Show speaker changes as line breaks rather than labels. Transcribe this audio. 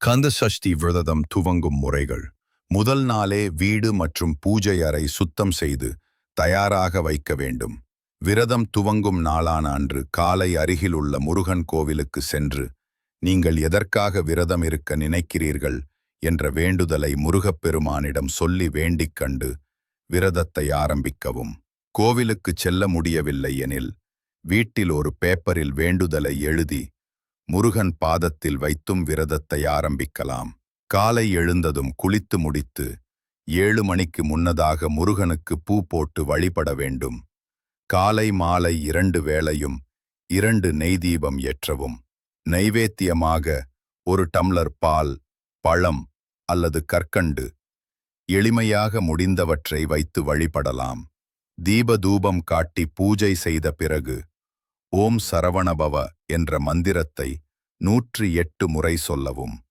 கந்த சஷ்டி விரதம் துவங்கும் முறைகள். முதல் நாளே வீடு மற்றும் பூஜை அறை சுத்தம் செய்து தயாராக வைக்க வேண்டும். விரதம் துவங்கும் நாளான அன்று காலை அருகில் உள்ள முருகன் கோவிலுக்கு சென்று நீங்கள் எதற்காக விரதம் இருக்க நினைக்கிறீர்கள்? என்ற வேண்டுதலை முருகப்பெருமானிடம் சொல்லி வேண்டிக் கண்டு விரதத்தை ஆரம்பிக்கவும். கோவிலுக்குச் செல்ல முடியவில்லை எனில் வீட்டில் ஒரு பேப்பரில் வேண்டுதலை எழுதி முருகன் பாதத்தில் வைத்தும் விரதத்தை ஆரம்பிக்கலாம். காலை எழுந்ததும் குளித்து முடித்து ஏழு மணிக்கு முன்னதாக முருகனுக்கு பூ போட்டு வழிபட வேண்டும். காலை மாலை இரண்டு வேளையும் இரண்டு நெய் தீபம் ஏற்றவும். நைவேத்தியமாக ஒரு டம்ளர் பால் பழம் அல்லது கற்கண்டு எளிமையாக முடிந்தவற்றை வைத்து வழிபடலாம். தீப தூபம் காட்டி பூஜை செய்த பிறகு ஓம் சரவணபவ என்ற மந்திரத்தை நூற்றி எட்டு முறை சொல்லவும்.